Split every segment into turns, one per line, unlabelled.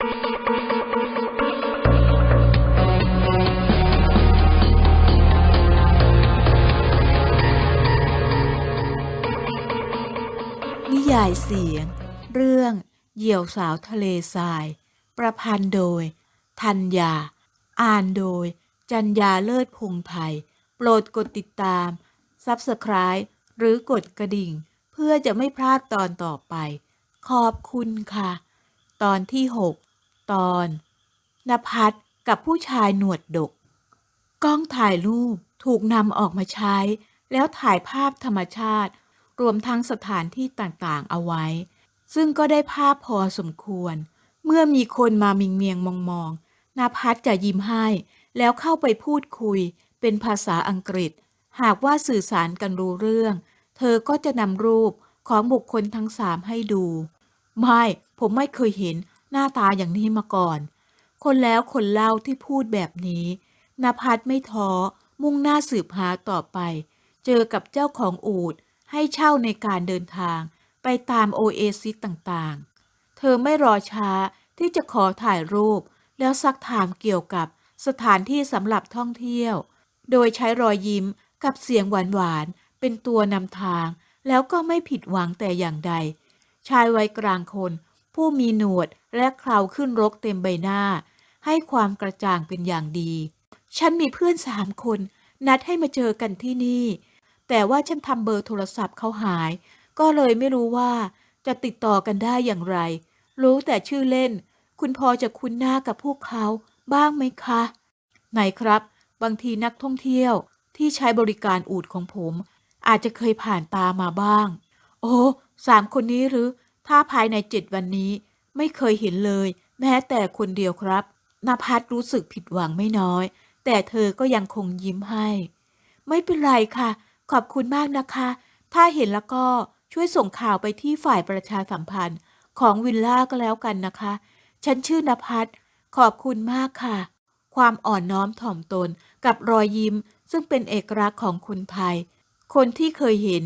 นิยายเสียง เรื่อง เหยี่ยวสาวทะเลทราย ประพันธ์โดยธัญญา อ่านโดย จัญญาเลิศพงไทยโปรดกดติดตาม Subscribe หรือกดกระดิ่ง เพื่อจะไม่พลาดตอนต่อไป ขอบคุณค่ะ ตอนที่ 6 ตอนนภัสกับผู้ชายหนวดดก กล้องถ่ายรูปถูกนำออกมาใช้ แล้วถ่ายภาพธรรมชาติ รวมทั้งสถานที่ต่างๆ เอาไว้ ซึ่งก็ได้ภาพพอสมควร เมื่อมีคนมามิงเมียงมองมองๆนภัสจะยิ้มให้ แล้วเข้าไปพูดคุย เป็นภาษาอังกฤษ หากว่าสื่อสารกันรู้เรื่อง เธอก็จะนำรูปของบุคคลทั้งสามให้ดู ไม่ ผมไม่เคยเห็น หน้าตาอย่างนี้มาก่อน คนแล้วคนเล่าที่พูดแบบนี้นภัสไม่ท้อมุ่งหน้าสืบหาต่อไป เจอกับเจ้าของอูดให้เช่าในการเดินทางไปตามโอเอซิสต่างๆ เธอไม่รอช้าที่จะขอถ่ายรูป แล้วซักถามเกี่ยวกับสถานที่สำหรับท่องเที่ยว โดยใช้รอยยิ้มกับเสียงหวานๆ เป็นตัวนำทาง แล้วก็ไม่ผิดหวังแต่อย่างใด ชายวัยกลางคน ผู้มีหนวดและเคราขึ้นรกเต็มใบหน้า ให้ความกระจ่างเป็นอย่างดี ฉันมีเพื่อนสามคน นัดให้มาเจอกันที่นี่ แต่ว่าฉันทำเบอร์โทรศัพท์เขาหาย ก็เลยไม่รู้ว่าจะติดต่อกันได้อย่างไร รู้แต่ชื่อเล่น คุณพอจะคุ้นหน้ากับพวกเขาบ้างไหมคะไหนครับ บางทีนักท่องเที่ยวที่ใช้บริการอูดของผม อาจจะเคยผ่านตามาบ้าง โอ้สามคนนี้หรือ ถ้าภายในเจ็ดวันนี้ไม่เคยเห็นเลย แม้แต่คนเดียวครับนภัสรู้สึกผิดหวังไม่น้อย แต่เธอก็ยังคงยิ้มให้ ไม่เป็นไรค่ะ ขอบคุณมากนะคะ ถ้าเห็นแล้วก็ช่วยส่งข่าวไปที่ฝ่ายประชาสัมพันธ์ของวิลล่าก็แล้วกันนะคะ ฉันชื่อนภัสขอบคุณมากค่ะ ความอ่อนน้อมถ่อมตนกับรอยยิ้ม ซึ่งเป็นเอกลักษณ์ของคนไทย คนที่เคยเห็น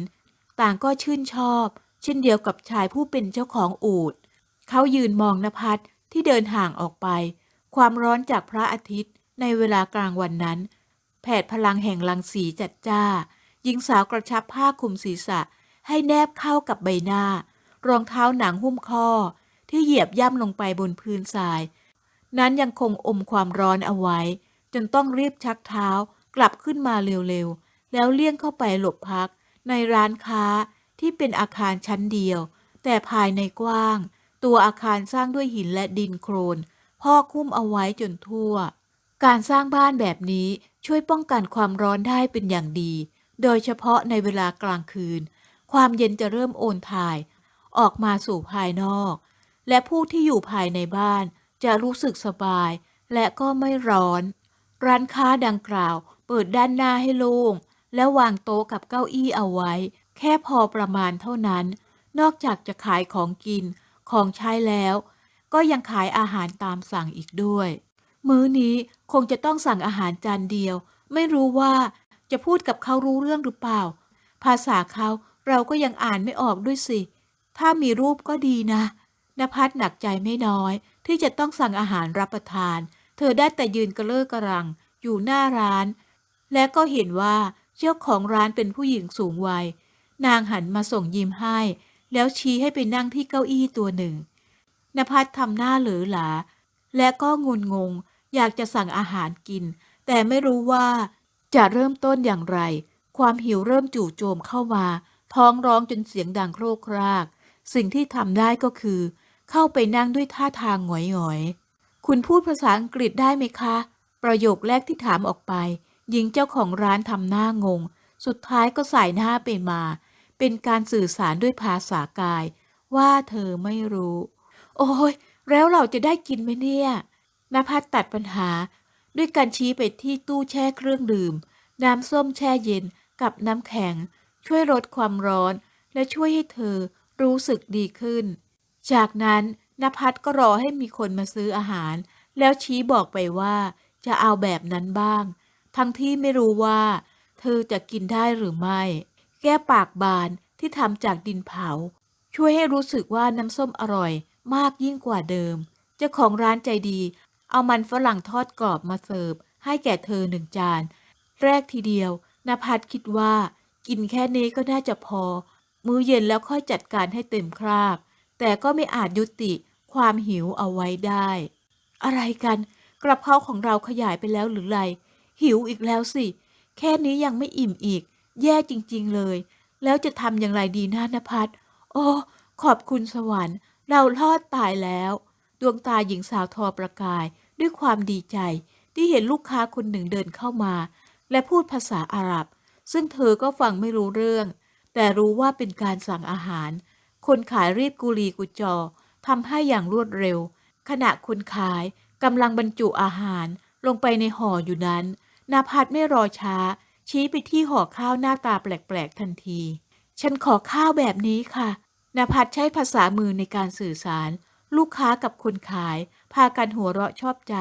ต่างก็ชื่นชอบ เช่นเดียวกับชายผู้เป็นเจ้าของอูดเขายืนมองนภัสที่เดินห่างออกไป ความร้อนจากพระอาทิตย์ในเวลากลางวันนั้น แผดพลังแห่งรังสีจัดจ้า หญิงสาวกระชับผ้าคลุมศีรษะ ให้แนบเข้ากับใบหน้า รองเท้าหนังหุ้มข้อ ที่เหยียบย่ำลงไปบนพื้นทราย นั้นยังคงอมความร้อนเอาไว้ จนต้องรีบชักเท้ากลับขึ้นมาเร็วๆ แล้วเลี่ยงเข้าไปหลบพักในร้านค้า ที่เป็นอาคารชั้นเดียว แต่ภายในกว้าง ตัวอาคารสร้างด้วยหินและดินโครนพ่อกคุ้มเอาไว้จนทั่ว การสร้างบ้านแบบนี้ช่วยป้องกันความร้อนได้เป็นอย่างดี โดยเฉพาะในเวลากลางคืน ความเย็นจะเริ่มโอนถ่าย ออกมาสู่ภายนอก และผู้ที่อยู่ภายในบ้านจะรู้สึกสบาย และก็ไม่ร้อน ร้านค้าดังกล่าว เปิดด้านหน้าให้โล่งและวางโต๊ะกับเก้าอี้เอาไว้ แค่พอประมาณเท่านั้น นอกจากจะขายของกินของใช้แล้ว ก็ยังขายอาหารตามสั่งอีกด้วย มื้อนี้คงจะต้องสั่งอาหารจานเดียว ไม่รู้ว่าจะพูดกับเขารู้เรื่องหรือเปล่า ภาษาเขาเราก็ยังอ่านไม่ออกด้วยสิ ถ้ามีรูปก็ดีนะนภัสหนักใจไม่น้อย ที่จะต้องสั่งอาหารรับประทาน เธอได้แต่ยืนกระเลิกกระรัง อยู่หน้าร้าน และก็เห็นว่าเจ้าของร้านเป็นผู้หญิงสูงวัย นางหันมาส่งยิ้มให้ แล้วชี้ให้ไปนั่งที่เก้าอี้ตัวหนึ่งนภัสทำหน้าเหลือหลา และก็งุนงง อยากจะสั่งอาหารกิน แต่ไม่รู้ว่าจะเริ่มต้นอย่างไร ความหิวเริ่มจู่โจมเข้ามา ท้องร้องจนเสียงดังโครกคราก สิ่งที่ทำได้ก็คือ เข้าไปนั่งด้วยท่าทางหงอยๆ คุณพูดภาษาอังกฤษได้ไหมคะ ประโยคแรกที่ถามออกไป หญิงเจ้าของร้านทำหน้างง สุดท้ายก็ใส่หน้าไปมา เป็นการสื่อสารด้วยภาษากาย ว่าเธอไม่รู้ โอ้ยแล้วเราจะได้กินไหมเนี่ยนภัสตัดปัญหา ด้วยการชี้ไปที่ตู้แช่เครื่องดื่ม น้ำส้มแช่เย็นกับน้ำแข็ง ช่วยลดความร้อน และช่วยให้เธอรู้สึกดีขึ้น จากนั้นนภัสก็รอให้มีคนมาซื้ออาหาร แล้วชี้บอกไปว่าจะเอาแบบนั้นบ้าง ทั้งที่ไม่รู้ว่า เธอจะกินได้หรือไม่ แก้ปากบานที่ทำจากดินเผา ช่วยให้รู้สึกว่าน้ำส้มอร่อยมากยิ่งกว่าเดิม เจ้าของร้านใจดี เอามันฝรั่งทอดกรอบมาเสิร์ฟ ให้แก่เธอหนึ่งจาน แรกทีเดียวนภัสคิดว่า กินแค่นี้ก็น่าจะพอ มื้อเย็นแล้วค่อยจัดการให้เต็มคราบ แต่ก็ไม่อาจยุติความหิวเอาไว้ได้ อะไรกัน กระเพราของเราขยายไปแล้วหรือไร หิวอีกแล้วสิ แค่นี้ยังไม่อิ่มอีก แย่จริงๆเลย แล้วจะทำอย่างไรดีนะนภัสโอ้ขอบคุณสวรรค์ เรารอดตายแล้ว ดวงตาหญิงสาวทอประกาย ด้วยความดีใจ ที่เห็นลูกค้าคนหนึ่งเดินเข้ามา และพูดภาษาอาหรับ ซึ่งเธอก็ฟังไม่รู้เรื่อง แต่รู้ว่าเป็นการสั่งอาหาร คนขายรีบกุลีกุจอทำให้อย่างรวดเร็ว ขณะคนขายกำลังบรรจุอาหารลงไปในห่ออยู่นั้น นาพัดไม่รอช้า ชี้ไปที่ห่อข้าวหน้าตาแปลกๆทันที ฉันขอข้าวแบบนี้ค่ะนาพัดใช้ภาษามือในการสื่อสาร ลูกค้ากับคนขาย พากันหัวเราะชอบใจ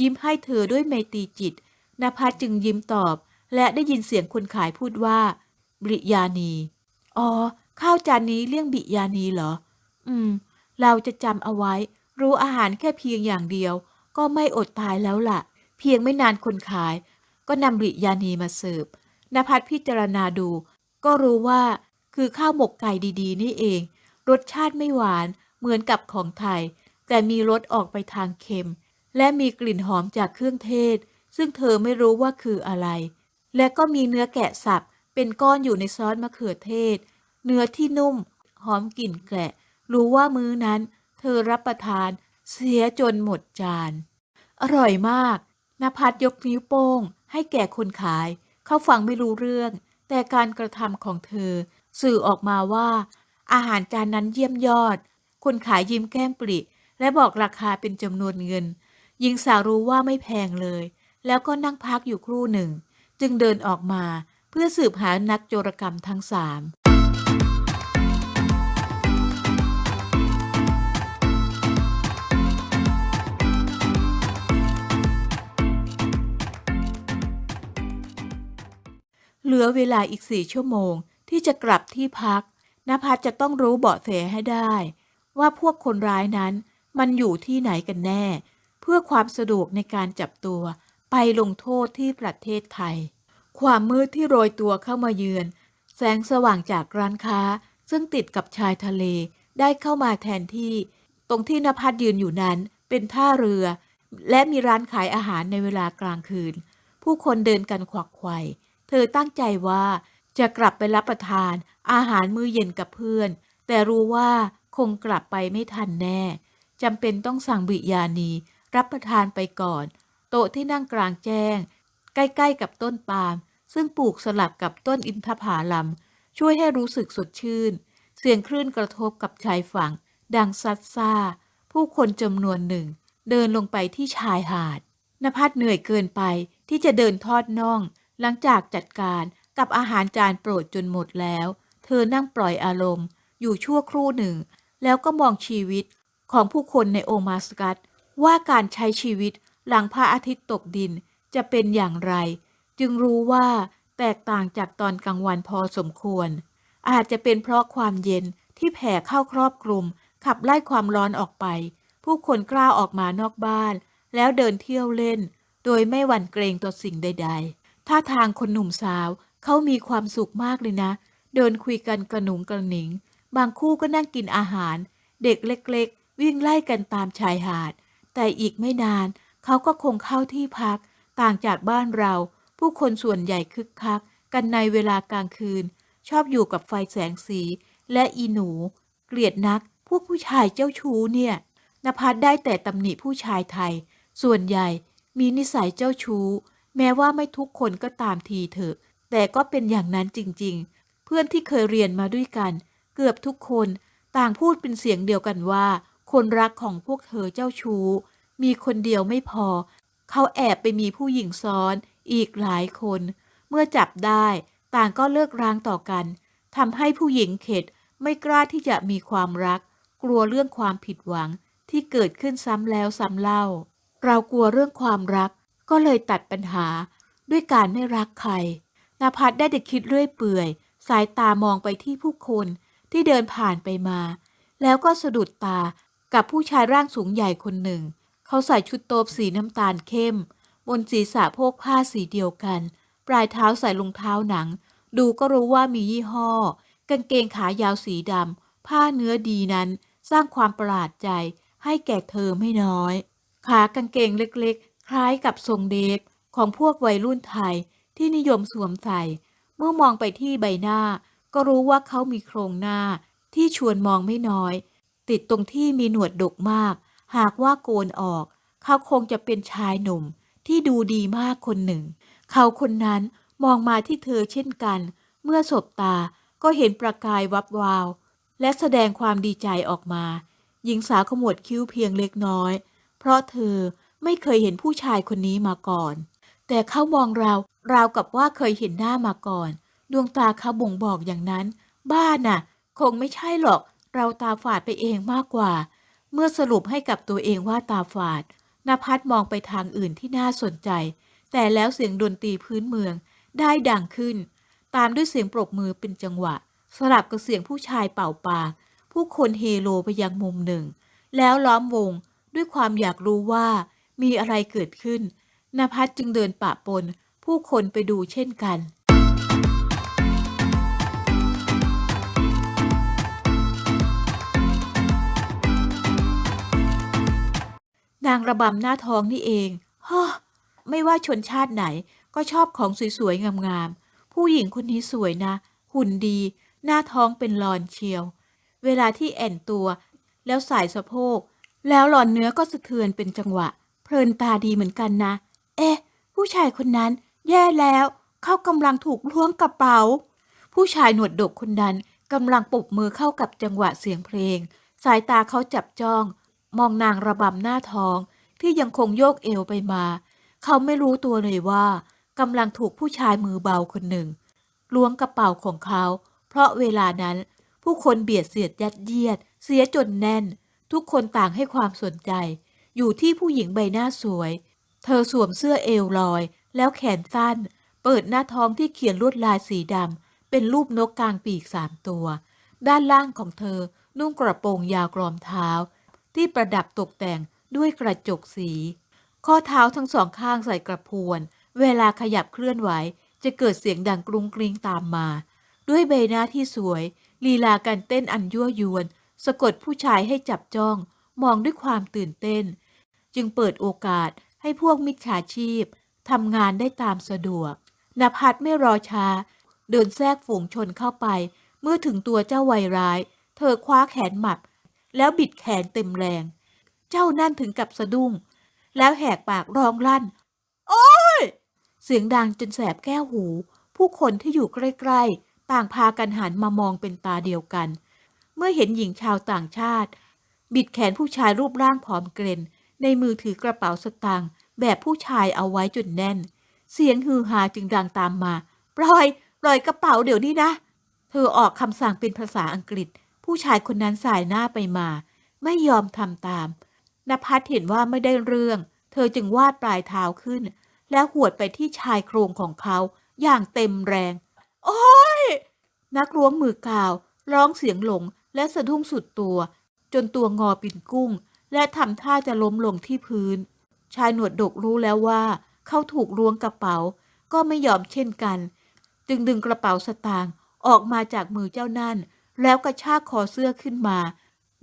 ยิ้มให้เธอด้วยไมตรีจิตนภัสจึงยิ้มตอบ และได้ยินเสียงคนขายพูดว่าบริยานี อ๋อ ข้าวจานนี้เลี่ยงบิยานีเหรอ อืม เราจะจำเอาไว้ รู้อาหารแค่เพียงอย่างเดียว ก็ไม่อดตายแล้วล่ะ เพียงไม่นานคนขาย ก็นำบริยานีมาเสิร์ฟนภัสพิจารณาดู ก็รู้ว่าคือข้าวหมกไก่ดีๆ นี่เอง รสชาติไม่หวานเหมือนกับของไทย แต่มีรสออกไปทางเค็ม และมีกลิ่นหอมจากเครื่องเทศ ซึ่งเธอไม่รู้ว่าคืออะไร และก็มีเนื้อแกะสับเป็นก้อนอยู่ในซอสมะเขือเทศ เนื้อที่นุ่ม หอมกลิ่นแกะ รู้ว่ามื้อนั้น เธอรับประทานเสียจนหมดจาน อร่อยมากนภัสยกนิ้วโป้ง ให้แก่คนขาย เขาฟังไม่รู้เรื่อง แต่การกระทำของเธอ สื่อออกมาว่า อาหารจานนั้นเยี่ยมยอด คนขายยิ้มแก้มปริและบอกราคาเป็นจำนวนเงินหญิงสาวรู้ว่าไม่แพงเลย แล้วก็นั่งพักอยู่ครู่หนึ่ง จึงเดินออกมาเพื่อสืบหานักโจรกรรมทั้งสาม เหลือเวลาอีกสี่ชั่วโมงที่จะกลับที่พักนภัสจะต้องรู้เบาะแสให้ได้ ว่าพวกคนร้ายนั้นมันอยู่ที่ไหนกันแน่ เพื่อความสะดวกในการจับตัวไปลงโทษที่ประเทศไทย ความมืดที่โรยตัวเข้ามาเยือน แสงสว่างจากร้านค้า ซึ่งติดกับชายทะเลได้เข้ามาแทนที่ ตรงที่นภัสยืนอยู่นั้นเป็นท่าเรือ และมีร้านขายอาหารในเวลากลางคืน ผู้คนเดินกันขวักไขว่ เธอตั้งใจว่าจะกลับไปรับประทานอาหารมื้อเย็นกับเพื่อน แต่รู้ว่าคงกลับไปไม่ทันแน่จำเป็นต้องสั่งบิยานีรับประทานไปก่อน โต๊ะที่นั่งกลางแจ้ง ใกล้ๆกับต้นปาล์มซึ่งปลูกสลับกับต้นอินทผาลัมช่วยให้รู้สึกสดชื่น เสียงคลื่นกระทบกับชายฝั่ง ดังซัดซ่า ผู้คนจำนวนหนึ่ง เดินลงไปที่ชายหาดนภัสเหนื่อยเกินไปที่จะเดินทอดน่อง หลังจากจัดการกับอาหารจานโปรดจนหมดแล้ว เธอนั่งปล่อยอารมณ์ อยู่ชั่วครู่หนึ่ง แล้วก็มองชีวิตของผู้คนในโอมาสกัตว่าการใช้ชีวิตหลังพระอาทิตย์ตกดินจะเป็นอย่างไร จึงรู้ว่าแตกต่างจากตอนกลางวันพอสมควร อาจจะเป็นเพราะความเย็นที่แผ่เข้าครอบคลุม ขับไล่ความร้อนออกไป ผู้คนกล้าออกมานอกบ้าน แล้วเดินเที่ยวเล่น โดยไม่หวั่นเกรงต่อสิ่งใด ๆ ท่าทางคนหนุ่มสาวเขามีความสุขมากเลยนะ เดินคุยกันกระหนุงกระหนิง บางคู่ก็นั่งกินอาหาร เด็กเล็กๆ วิ่งไล่กันตามชายหาด แต่อีกไม่นาน เขาก็คงเข้าที่พัก ต่างจากบ้านเรา ผู้คนส่วนใหญ่คึกคัก กันในเวลากลางคืน ชอบอยู่กับไฟแสงสี และอีหนู เกลียดนัก พวกผู้ชายเจ้าชู้เนี่ยนภัสได้แต่ตำหนิผู้ชายไทย ส่วนใหญ่มีนิสัยเจ้าชู้ แม้ว่าไม่ทุกคนก็ตามทีเถอะ แต่ก็เป็นอย่างนั้นจริง ๆ เพื่อนที่เคยเรียนมาด้วยกัน เกือบทุกคนต่างพูดเป็นเสียงเดียวกันว่า คนรักของพวกเธอเจ้าชู้ มีคนเดียวไม่พอ เขาแอบไปมีผู้หญิงซ้อนอีกหลายคน เมื่อจับได้ต่างก็เลิกร้างต่อกันทำให้ผู้หญิงเข็ดไม่กล้าที่จะมีความรัก กลัวเรื่องความผิดหวังที่เกิดขึ้นซ้ำแล้วซ้ำเล่า เรากลัวเรื่องความรัก ก็เลยตัดปัญหาด้วยการไม่รักใครนภัสได้แต่คิดเรื่อยเปื่อย สายตามองไปที่ผู้คนที่เดินผ่านไปมา แล้วก็สะดุดตากับผู้ชายร่างสูงใหญ่คนหนึ่ง เขาใส่ชุดโตบสีน้ำตาลเข้ม บนศีรษะโพกผ้าสีเดียวกัน ปลายเท้าใส่รองเท้าหนัง ดูก็รู้ว่ามียี่ห้อ กางเกงขายาวสีดำผ้าเนื้อดีนั้น สร้างความประหลาดใจให้แก่เธอไม่น้อย ขากางเกงเล็ก คล้ายกับทรงเดฟของพวกวัยรุ่นไทยที่นิยมสวมใส่ เมื่อมองไปที่ใบหน้า ก็รู้ว่าเขามีโครงหน้าที่ชวนมองไม่น้อย ติดตรงที่มีหนวดดกมาก หากว่าโกนออก เขาคงจะเป็นชายหนุ่มที่ดูดีมากคนหนึ่ง เขาคนนั้นมองมาที่เธอเช่นกัน เมื่อสบตาก็เห็นประกายวับวาว และแสดงความดีใจออกมา หญิงสาวขมวดคิ้วเพียงเล็กน้อย เพราะเธอ ไม่เคยเห็นผู้ชายคนนี้มาก่อน แต่เขามองเราราวกับว่าเคยเห็นหน้ามาก่อน ดวงตาเขาบ่งบอกอย่างนั้น บ้าน่ะ คงไม่ใช่หรอก เราตาฝาดไปเองมากกว่า เมื่อสรุปให้กับตัวเองว่าตาฝาดนภัสมองไปทางอื่นที่น่าสนใจ แต่แล้วเสียงดนตรีพื้นเมืองได้ดังขึ้น ตามด้วยเสียงปรบมือเป็นจังหวะ สลับกับเสียงผู้ชายเป่าปาก ผู้คนเฮโลไปยังมุมหนึ่ง แล้วล้อมวงด้วยความอยากรู้ว่า มีอะไรเกิดขึ้นนภัสจึงเดินปะปน ผู้คนไปดูเช่นกัน นางระบำหน้าท้องนี่เองฮ่อไม่ว่าชนชาติไหนก็ชอบของสวยๆ งามๆ ผู้หญิงคนนี้สวยนะ หุ่นดี หน้าท้องเป็นลอนเชียว เวลาที่แอนตัว แล้วสายสะโพก แล้วหลอนเนื้อก็สะเทือนเป็นจังหวะ เพลินตาดีเหมือนกันนะ เอ๊ะ ผู้ชายคนนั้น แย่แล้ว เขากำลังถูกล้วงกระเป๋า ผู้ชายหนวดดกคนนั้นกำลังปบมือเข้ากับจังหวะเสียงเพลง สายตาเขาจับจ้อง มองนางระบำหน้าท้อง ที่ยังคงโยกเอวไปมา เขาไม่รู้ตัวเลยว่ากำลังถูกผู้ชายมือเบาคนหนึ่งล้วงกระเป๋าของเขา เพราะเวลานั้น ผู้คนเบียดเสียดยัดเยียด เสียจนแน่น ทุกคนต่างให้ความสนใจ อยู่ที่ผู้หญิงใบหน้าสวย เธอสวมเสื้อเอวลอย แล้วแขนสั้น เปิดหน้าท้องที่เขียนลวดลายสีดำเป็นรูปนกกลางปีกสามตัว ด้านล่างของเธอนุ่งกระโปรงยาวกรอมเท้า ที่ประดับตกแต่งด้วยกระจกสี ข้อเท้าทั้งสองข้างใส่กระพวน เวลาขยับเคลื่อนไหว จะเกิดเสียงดังกรุงกริงตามมา ด้วยใบหน้าที่สวย ลีลาการเต้นอันยั่วยวน สะกดผู้ชายให้จับจ้อง มองด้วยความตื่นเต้น จึงเปิดโอกาสให้พวกมิจฉาชีพทำงานได้ตามสะดวกนภัสไม่รอช้า เดินแทรกฝูงชนเข้าไป เมื่อถึงตัวเจ้าวัยร้าย เธอคว้าแขนหมับ แล้วบิดแขนเต็มแรง เจ้านั่นถึงกับสะดุ้ง แล้วแหกปากร้องลั่น โอ้ย เสียงดังจนแสบแก้วหู ผู้คนที่อยู่ใกล้ๆ ต่างพากันหันมามองเป็นตาเดียวกัน เมื่อเห็นหญิงชาวต่างชาติ บิดแขนผู้ชายรูปร่างผอมเกรน ในมือถือกระเป๋าสตางค์แบบผู้ชายเอาไว้จนแน่น เสียงฮือฮาจึงดังตามมา ปล่อย ปล่อยกระเป๋าเดี๋ยวนี้นะ เธอออกคำสั่งเป็นภาษาอังกฤษ ผู้ชายคนนั้นสายหน้าไปมา ไม่ยอมทำตามนภัสเห็นว่าไม่ได้เรื่อง เธอจึงวาดปลายเท้าขึ้น แล้วหวดไปที่ชายโครงของเขาอย่างเต็มแรง โอ้ย นักล้วงมือกาว ร้องเสียงหลงและสะดุ้งสุดตัว จนตัวงอปินกุ้ง และทำท่าจะล้มลงที่พื้น ชายหนวดดกรู้แล้วว่า เขาถูกล้วงกระเป๋า ก็ไม่ยอมเช่นกัน จึงดึงกระเป๋าสตางค์ออกมาจากมือเจ้านั่น แล้วกระชากคอเสื้อขึ้นมา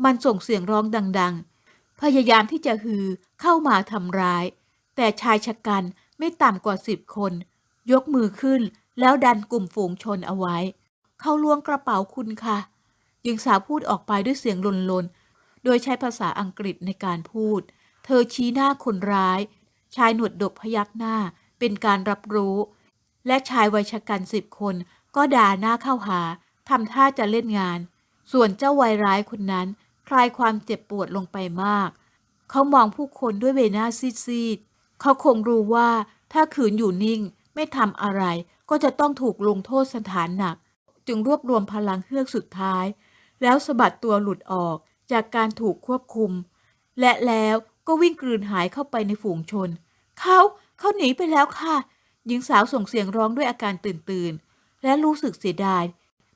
มันส่งเสียงร้องดัง ๆ พยายามที่จะฮือเข้ามาทำร้าย แต่ชายชะกันไม่ต่ำกว่าสิบคน ยกมือขึ้นแล้วดันกลุ่มฝูงชนเอาไว้ เขาล้วงกระเป๋าคุณค่ะหญิงสาวพูดออกไปด้วยเสียงลนๆ โดยใช้ภาษาอังกฤษในการพูด เธอชี้หน้าคนร้าย ชายหนวดดกพยักหน้า เป็นการรับรู้ และชายวัยชะกันสิบคนก็ด่าหน้าเข้าหาทำท่าจะเล่นงาน ส่วนเจ้าวัยร้ายคนนั้น คลายความเจ็บปวดลงไปมาก เขามองผู้คนด้วยใบหน้าซีดๆ เขาคงรู้ว่าถ้าขืนอยู่นิ่งไม่ทำอะไรก็จะต้องถูกลงโทษสถานหนัก จึงรวบรวมพลังเฮือกสุดท้าย แล้วสะบัดตัวหลุดออก จากการถูกควบคุม และแล้วก็วิ่งกลืนหายเข้าไปในฝูงชน เขาเขาหนีไปแล้วค่ะ หญิงสาวส่งเสียงร้องด้วยอาการตื่นตื่นและรู้สึกเสียดาย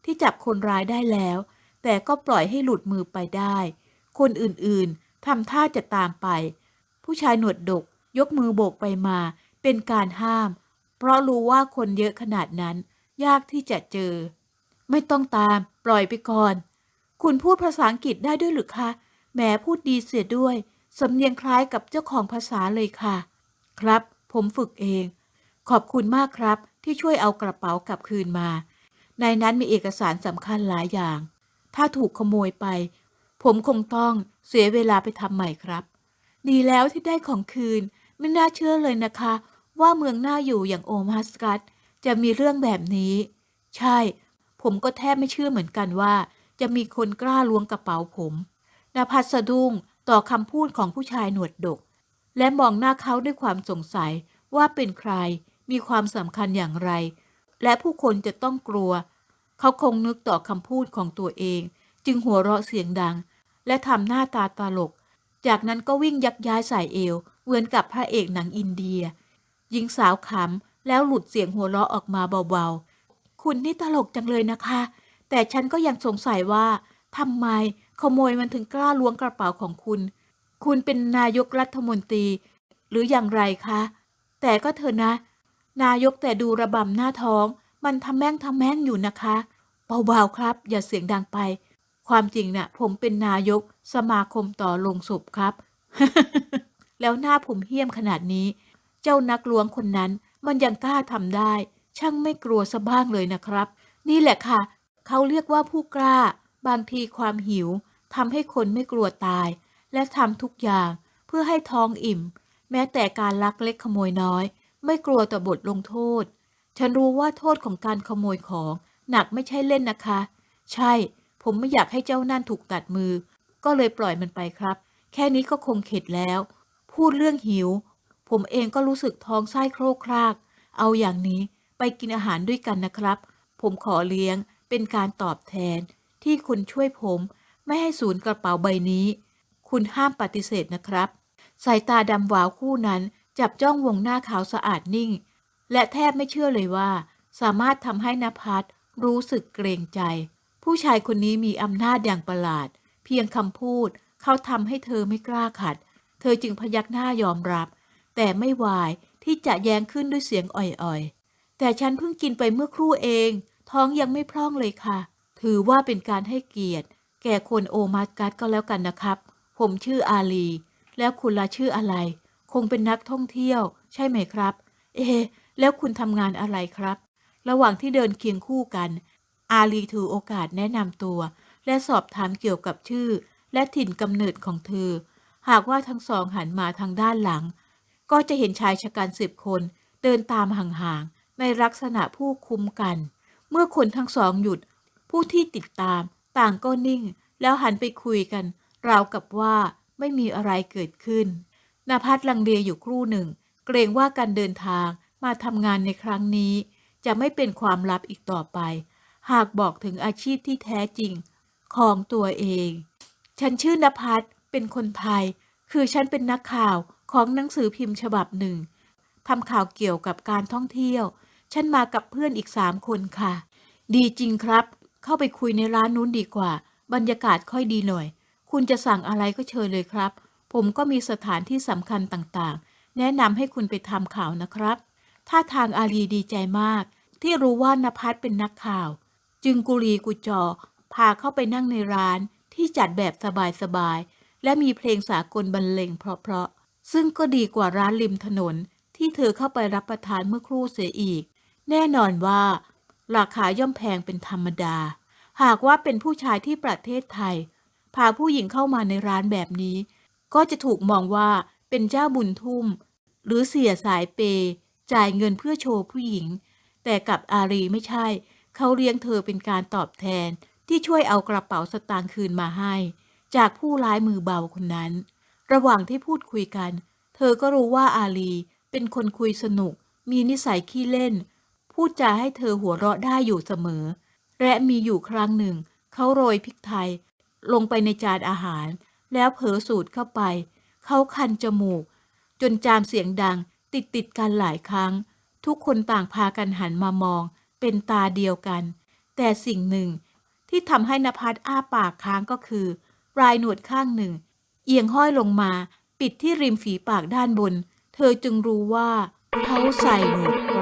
ที่จับคนร้ายได้แล้ว แต่ก็ปล่อยให้หลุดมือไปได้ คนอื่นๆทำท่าจะตามไป ผู้ชายหนวดดก ยกมือโบกไปมา เป็นการห้าม เพราะรู้ว่าคนเยอะขนาดนั้น ยากที่จะเจอ ไม่ต้องตาม ปล่อยไปก่อน คุณพูดภาษาอังกฤษได้ด้วยหรือคะ แหมพูดดีเสียด้วย สำเนียงคล้ายกับเจ้าของภาษาเลยค่ะ ครับ ผมฝึกเอง ขอบคุณมากครับที่ช่วยเอากระเป๋ากลับคืนมา ในนั้นมีเอกสารสำคัญหลายอย่าง ถ้าถูกขโมยไป ผมคงต้องเสียเวลาไปทำใหม่ครับ ดีแล้วที่ได้ของคืน ไม่น่าเชื่อเลยนะคะ ว่าเมืองน่าอยู่อย่างโอมาสกัตจะมีเรื่องแบบนี้ ใช่ ผมก็แทบไม่เชื่อเหมือนกันว่า จะมีคนกล้าล้วงกระเป๋าผมนภัสสะดุ้งต่อคำพูดของผู้ชายหนวดดก และมองหน้าเขาด้วยความสงสัยว่าเป็นใครมีความสำคัญอย่างไร และผู้คนจะต้องกลัว เขาคงนึกต่อคำพูดของตัวเอง จึงหัวเราะเสียงดัง และทำหน้าตาตลก จากนั้นก็วิ่งยักย้ายใส่เอวเหมือนกับพระเอกหนังอินเดียหญิงสาวขำแล้วหลุดเสียงหัวเราะออกมาเบาๆ คุณนี่ตลกจังเลยนะคะ แต่ฉันก็ยังสงสัยว่าทำไมขโมยมันถึงกล้าล้วงกระเป๋าของคุณ คุณเป็นนายกรัฐมนตรี หรืออย่างไรคะ แต่ก็เถอะนะ นายกแต่ดูระบำหน้าท้อง มันทำแม่งทำแม่งอยู่นะคะเบาๆครับ อย่าเสียงดังไป ความจริงนะ่ะ ผมเป็นนายกสมาคมต่อลงศพครับ แล้วหน้าผมเหี้ยมขนาดนี้ เจ้านักล้วงคนนั้นมันยังกล้าทำได้ ช่างไม่กลัวซะบ้างเลยนะครับ นี่แหละค่ะ เขาเรียกว่าผู้กล้า บางทีความหิวทำให้คนไม่กลัวตาย และทำทุกอย่างเพื่อให้ท้องอิ่ม แม้แต่การลักเล็กขโมยน้อย ไม่กลัวต่อบทลงโทษ ฉันรู้ว่าโทษของการขโมยของหนักไม่ใช่เล่นนะคะ ใช่ ผมไม่อยากให้เจ้านั่นถูกตัดมือ ก็เลยปล่อยมันไปครับ แค่นี้ก็คงเข็ดแล้ว พูดเรื่องหิว ผมเองก็รู้สึกท้องไส้โครกคราก เอาอย่างนี้ไปกินอาหารด้วยกันนะครับ ผมขอเลี้ยง เป็นการตอบแทนที่คุณช่วยผม ไม่ให้สูญกระเป๋าใบนี้ คุณห้ามปฏิเสธนะครับ สายตาดำวาวคู่นั้นจับจ้องวงหน้าขาวสะอาดนิ่ง และแทบไม่เชื่อเลยว่า สามารถทำให้นภัสรู้สึกเกรงใจ ผู้ชายคนนี้มีอำนาจอย่างประหลาด เพียงคำพูดเขาทำให้เธอไม่กล้าขัด เธอจึงพยักหน้ายอมรับ แต่ไม่วายที่จะแย้งขึ้นด้วยเสียงอ่อยๆ แต่ฉันเพิ่งกินไปเมื่อครู่เอง ท้องยังไม่พร่องเลยค่ะ ถือว่าเป็นการให้เกียรติ แก่คนโอมาสกัสก็แล้วกันนะครับ ผมชื่ออาลี แล้วคุณละชื่ออะไร คงเป็นนักท่องเที่ยว ใช่ไหมครับ เอ แล้วคุณทำงานอะไรครับ ระหว่างที่เดินเคียงคู่กัน อาลีถือโอกาสแนะนำตัว และสอบถามเกี่ยวกับชื่อ และถิ่นกำเนิดของเธอ หากว่าทั้งสองหันมาทางด้านหลัง ก็จะเห็นชายชะกันสิบคน เดินตามห่างๆในลักษณะผู้คุมกัน เมื่อคนทั้งสองหยุด ผู้ที่ติดตาม ต่างก็นิ่ง แล้วหันไปคุยกัน ราวกับว่าไม่มีอะไรเกิดขึ้นนภัสลังเลอยู่ครู่หนึ่ง เกรงว่าการเดินทางมาทำงานในครั้งนี้ จะไม่เป็นความลับอีกต่อไป หากบอกถึงอาชีพที่แท้จริง ของตัวเอง ฉันชื่อนภัสเป็นคนไทย คือฉันเป็นนักข่าวของหนังสือพิมพ์ฉบับหนึ่งทำข่าวเกี่ยวกับการท่องเที่ยว ฉันมากับเพื่อนอีกสามคนค่ะ ดีจริงครับ เข้าไปคุยในร้านนู้นดีกว่า บรรยากาศค่อยดีหน่อย คุณจะสั่งอะไรก็เชิญเลยครับ ผมก็มีสถานที่สำคัญต่างๆ แนะนำให้คุณไปทำข่าวนะครับท่าทางอาลีดีใจมาก ที่รู้ว่านภัสเป็นนักข่าว จึงกุลีกุจอ พาเข้าไปนั่งในร้านที่จัดแบบสบายๆ และมีเพลงสากลบรรเลงเพราะๆ ซึ่งก็ดีกว่าร้านริมถนนที่เธอเข้าไปรับประทานเมื่อครู่เสียอีก แน่นอนว่า ราคาย่อมแพงเป็นธรรมดา หากว่าเป็นผู้ชายที่ประเทศไทย พาผู้หญิงเข้ามาในร้านแบบนี้ ก็จะถูกมองว่าเป็นเจ้าบุญทุ่ม หรือเสียสายเปย์จ่ายเงินเพื่อโชว์ผู้หญิง แต่กับอารีไม่ใช่ เขาเลี้ยงเธอเป็นการตอบแทนที่ช่วยเอากระเป๋าสตางค์คืนมาให้ จากผู้ร้ายมือเบาคนนั้น ระหว่างที่พูดคุยกัน เธอก็รู้ว่าอาลีเป็นคนคุยสนุก มีนิสัยขี้เล่น พูดจาให้เธอหัวเราะได้อยู่เสมอ และมีอยู่ครั้งหนึ่ง เขาโรยพริกไทย ลงไปในจานอาหาร แล้วเผลอสูดเข้าไป เขาคันจมูก จนจามเสียงดังติดติดกันหลายครั้ง ทุกคนต่างพากันหันมามอง เป็นตาเดียวกัน แต่สิ่งหนึ่งที่ทำให้นภัสอ้าปากค้างก็คือ ปลายหนวดข้างหนึ่ง เอียงห้อยลงมา ปิดที่ริมฝีปากด้านบน เธอจึงรู้ว่าเขาใส่หนวด